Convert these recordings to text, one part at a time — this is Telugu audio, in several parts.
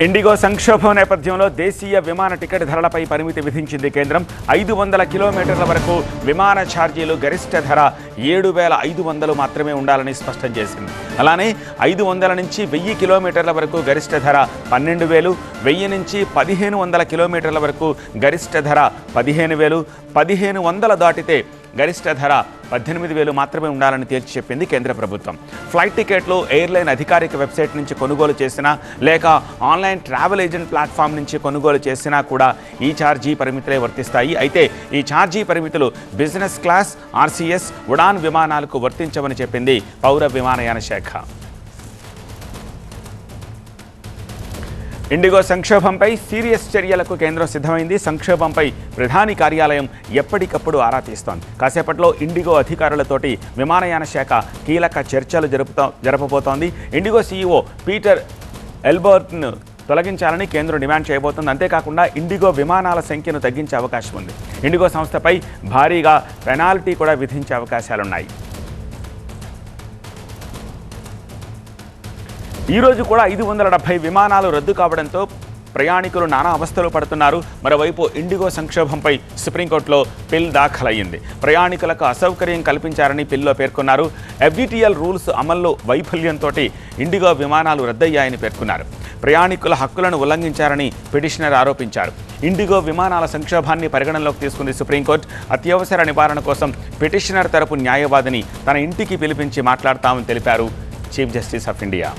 ఇండిగో సంక్షోభం నేపథ్యంలో దేశీయ విమాన టికెట్ ధరలపై పరిమితి విధించింది కేంద్రం. ఐదు వందల కిలోమీటర్ల వరకు విమాన ఛార్జీలు గరిష్ట ధర ఏడు వేల ఐదు వందలు మాత్రమే ఉండాలని స్పష్టం చేసింది. అలానే ఐదు వందల నుంచి వెయ్యి కిలోమీటర్ల వరకు గరిష్ట ధర పన్నెండు వేలు వెయ్యి నుంచి పదిహేను వందల కిలోమీటర్ల వరకు గరిష్ట ధర పదిహేను వేలు పదిహేను వందల దాటితే గరిష్ట ధర పద్దెనిమిది వేలు మాత్రమే ఉండాలని తేల్చి చెప్పింది కేంద్ర ప్రభుత్వం. ఫ్లైట్ టికెట్లు ఎయిర్లైన్ అధికారిక వెబ్సైట్ నుంచి కొనుగోలు చేసినా లేక ఆన్లైన్ ట్రావెల్ ఏజెంట్ ప్లాట్ఫామ్ నుంచి కొనుగోలు చేసినా కూడా ఈ ఛార్జీ పరిమితులే వర్తిస్తాయి. అయితే ఈ ఛార్జీ పరిమితులు బిజినెస్ క్లాస్ ఆర్సీఎస్ ఉడాన్ విమానాలకు వర్తించవని చెప్పింది పౌర విమానయాన శాఖ. ఇండిగో సంక్షోభంపై సీరియస్ చర్యలకు కేంద్రం సిద్ధమైంది. సంక్షోభంపై ప్రధాని కార్యాలయం ఎప్పటికప్పుడు ఆరా తీస్తోంది. కాసేపట్లో ఇండిగో అధికారులతోటి విమానయాన శాఖ కీలక చర్చలు జరుపుతో జరపబోతోంది. ఇండిగో సీఈఓ పీటర్ ఎల్బర్ట్ను తొలగించాలని కేంద్రం డిమాండ్ చేయబోతోంది. అంతేకాకుండా ఇండిగో విమానాల సంఖ్యను తగ్గించే అవకాశం ఉంది. ఇండిగో సంస్థపై భారీగా పెనాల్టీ కూడా విధించే అవకాశాలున్నాయి. ఈ రోజు కూడా ఐదు వందల డెబ్బై విమానాలు రద్దు కావడంతో ప్రయాణికులు నానా అవస్థలు పడుతున్నారు. మరోవైపు ఇండిగో సంక్షోభంపై సుప్రీంకోర్టులో పిల్ దాఖలయ్యింది. ప్రయాణికులకు అసౌకర్యం కల్పించారని పిల్లో పేర్కొన్నారు. ఎఫ్డిటిఎల్ రూల్స్ అమల్లో వైఫల్యంతో ఇండిగో విమానాలు రద్దయ్యాయని పేర్కొన్నారు. ప్రయాణికుల హక్కులను ఉల్లంఘించారని పిటిషనర్ ఆరోపించారు. ఇండిగో విమానాల సంక్షోభాన్ని పరిగణనలోకి తీసుకుంది సుప్రీంకోర్టు. అత్యవసర నివారణ కోసం పిటిషనర్ తరపు న్యాయవాదిని తన ఇంటికి పిలిపించి మాట్లాడతామని తెలిపారు చీఫ్ జస్టిస్ ఆఫ్ ఇండియా.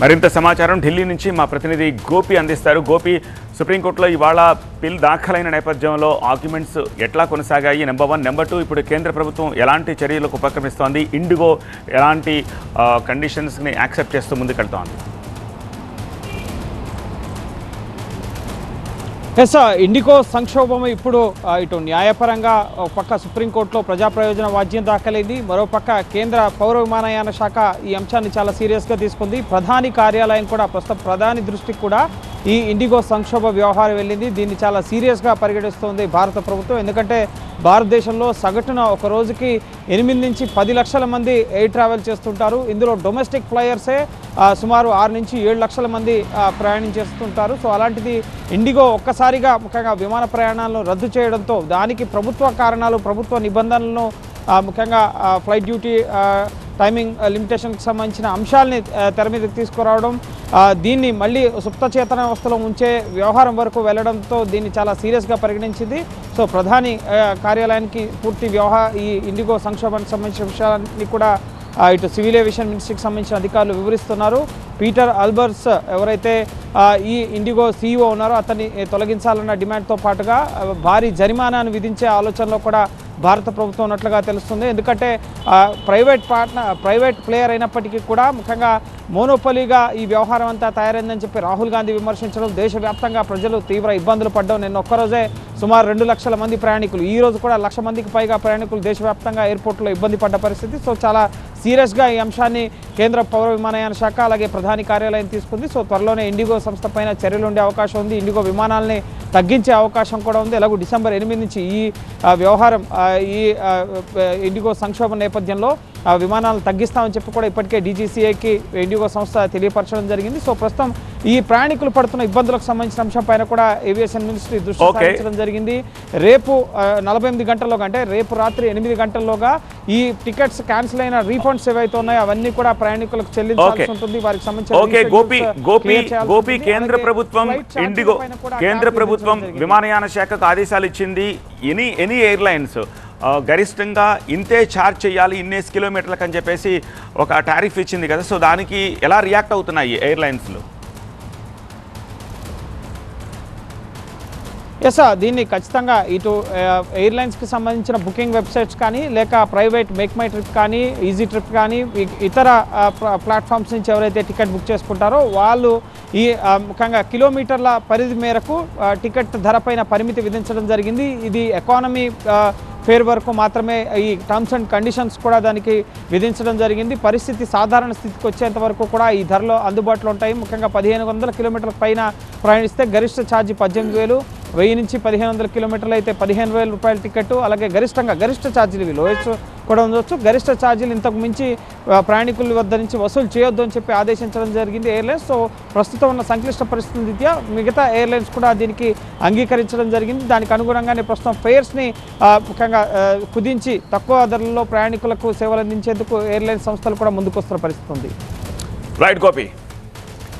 మరింత సమాచారం ఢిల్లీ నుంచి మా ప్రతినిధి గోపి అందిస్తారు. గోపి సుప్రీంకోర్టులో ఇవాళ బిల్ దాఖలైన నేపథ్యంలో ఆర్గ్యుమెంట్స్ ఎట్లా కొనసాగాయి? నెంబర్ వన్ నెంబర్ టూ ఇప్పుడు కేంద్ర ప్రభుత్వం ఎలాంటి చర్యలకు ఉపక్రమిస్తోంది? ఇండిగో ఎలాంటి కండిషన్స్ని యాక్సెప్ట్ చేస్తూ ముందుకెళ్తోంది? ఎస్ ఇండిగో సంక్షోభం ఇప్పుడు ఇటు న్యాయపరంగా ఒక పక్క సుప్రీంకోర్టులో ప్రజా ప్రయోజన వాద్యం దాఖలైంది. మరోపక్క కేంద్ర పౌర విమానయాన శాఖ ఈ అంశాన్ని చాలా సీరియస్గా తీసుకుంది. ప్రధాని కార్యాలయం కూడా ప్రస్తుతం ప్రధాని దృష్టికి కూడా ఈ ఇండిగో సంక్షోభ వ్యవహారం వెళ్ళింది. దీన్ని చాలా సీరియస్గా పరిగణిస్తోంది భారత ప్రభుత్వం. ఎందుకంటే భారతదేశంలో సగటున ఒక రోజుకి ఎనిమిది నుంచి పది లక్షల మంది ఎయిర్ ట్రావెల్ చేస్తుంటారు. ఇందులో డొమెస్టిక్ ఫ్లయర్సే సుమారు ఆరు నుంచి ఏడు లక్షల మంది ప్రయాణం చేస్తుంటారు. సో అలాంటిది ఇండిగో ఒక్కసారిగా ముఖ్యంగా విమాన ప్రయాణాలను రద్దు చేయడంతో దానికి ప్రభుత్వ కారణాలు ప్రభుత్వ నిబంధనలను ముఖ్యంగా ఫ్లైట్ డ్యూటీ టైమింగ్ లిమిటేషన్కి సంబంధించిన అంశాలని తెర మీదకి తీసుకురావడం దీన్ని మళ్ళీ సుప్త చేతన వ్యవస్థలో ఉంచే వ్యవహారం వరకు వెళ్ళడంతో దీన్ని చాలా సీరియస్గా పరిగణించింది. సో ప్రధాని కార్యాలయానికి పూర్తి వ్యవహార ఈ ఇండిగో సంక్షోభానికి సంబంధించిన విషయాన్ని కూడా ఇటు సివిల్ ఏవియేషన్ మినిస్ట్రీకి సంబంధించిన అధికారులు వివరిస్తున్నారు. పీటర్ అల్బర్ట్స్ ఎవరైతే ఈ ఇండిగో సీఈఓ ఉన్నారో అతన్ని తొలగించాలన్న డిమాండ్తో పాటుగా భారీ జరిమానాను విధించే ఆలోచనలో కూడా భారత ప్రభుత్వం ఉన్నట్లుగా తెలుస్తుంది. ఎందుకంటే ప్రైవేట్ పార్ట్నర్ ప్రైవేట్ ప్లేయర్ అయినప్పటికీ కూడా ముఖ్యంగా మోనోపలీగా ఈ వ్యవహారం అంతా తయారైందని చెప్పి రాహుల్ గాంధీ విమర్శించడం దేశవ్యాప్తంగా ప్రజలు తీవ్ర ఇబ్బందులు పడ్డం నిన్న ఒక్కరోజే సుమారు రెండు లక్షల మంది ప్రయాణికులు. ఈ రోజు కూడా లక్ష మందికి పైగా ప్రయాణికులు దేశవ్యాప్తంగా ఎయిర్పోర్ట్లో ఇబ్బంది పడ్డ పరిస్థితి. సో చాలా సీరియస్గా ఈ అంశాన్ని కేంద్ర పౌర విమానయాన శాఖ అలాగే ప్రధాని కార్యాలయం తీసుకుంది. సో త్వరలోనే ఇండిగో సంస్థ పైన చర్యలు ఉండే అవకాశం ఉంది. ఇండిగో విమానాలని తగ్గించే అవకాశం కూడా ఉంది. ఎలాగో డిసెంబర్ ఎనిమిది నుంచి ఈ వ్యవహారం ఈ ఇండిగో సంక్షోభం నేపథ్యంలో ఆ విమానాలు తగ్గిస్తామని చెప్పి కూడా ఇప్పటికే డీజీసీఐకి ఇండిగో సంస్థ తెలియపరచడం జరిగింది సో ప్రస్తుతం ఈ ప్రయాణికులు పడుతున్న ఇబ్బందులకు సంబంధించిన అంశం పైన కూడా ఏవియేషన్ మినిస్ట్రీ దృష్టి. సారించడం జరిగింది రేపు నలభై ఎనిమిది గంటల్లోగా అంటే రేపు రాత్రి ఎనిమిది గంటల్లోగా ఈ టికెట్స్ క్యాన్సిల్ అయిన రీఫండ్స్ ఏవైతే ఉన్నాయో అవన్నీ కూడా ప్రయాణికులకు చెల్లించాల్సి. ఉంటుంది వారికి reschedules, గోపి. కేంద్ర ప్రభుత్వం ఇండిగో కేంద్ర ప్రభుత్వం. విమానయాన శాఖకు ఆదేశాలు ఇచ్చింది ఎనీ ఎనీ ఎయిర్లైన్స్ గరిష్టంగా ఇంతే ఛార్జ్ చేయాలి ఇన్నేసి కిలోమీటర్లకు అని చెప్పేసి ఒక టారిఫ్ ఇచ్చింది కదా. సో దానికి ఎలా రియాక్ట్ అవుతున్నాయి ఎయిర్లైన్స్లు ఎస్ దీన్ని ఖచ్చితంగా ఇటు ఎయిర్లైన్స్కి సంబంధించిన బుకింగ్ వెబ్సైట్స్ కానీ లేక ప్రైవేట్ మేక్ మై ట్రిప్ కానీ ఈజీ ట్రిప్ కానీ ఇతర ప్లాట్ఫామ్స్ నుంచి ఎవరైతే టికెట్ బుక్ చేసుకుంటారో వాళ్ళు ఈ ముఖ్యంగా కిలోమీటర్ల పరిధి మేరకు టికెట్ ధరపైన పరిమితి విధించడం జరిగింది. ఇది ఎకానమీ ఫేర్ వరకు మాత్రమే ఈ టర్మ్స్ అండ్ కండిషన్స్ కూడా దానికి విధించడం జరిగింది. పరిస్థితి సాధారణ స్థితికి వచ్చేంత వరకు కూడా ఈ ధరలో అందుబాటులో ఉంటాయి. ముఖ్యంగా పదిహేను వందల కిలోమీటర్ల పైన ప్రయాణిస్తే గరిష్ట ఛార్జీ పద్దెనిమిది వేలు వెయ్యి నుంచి పదిహేను వందల కిలోమీటర్లు అయితే పదిహేను వేల రూపాయల టికెట్ అలాగే గరిష్టంగా గరిష్ట ఛార్జీలు ఇవి. లోయెస్ట్ కూడా ఉండవచ్చు గరిష్ట ఛార్జీలు ఇంతకు మించి ప్రయాణికుల వద్ద నుంచి వసూలు చేయొద్దు అని చెప్పి ఆదేశించడం జరిగింది ఎయిర్లైన్స్. సో ప్రస్తుతం ఉన్న సంక్లిష్ట పరిస్థితుల రీత్యా మిగతా ఎయిర్లైన్స్ కూడా దీనికి అంగీకరించడం జరిగింది. దానికి అనుగుణంగానే ప్రస్తుతం ఫేర్స్ని ముఖ్యంగా కుదించి తక్కువ ధరల్లో ప్రయాణికులకు సేవలు అందించేందుకు ఎయిర్లైన్స్ సంస్థలు కూడా ముందుకొస్తున్న పరిస్థితి ఉంది. రైట్ గోపి.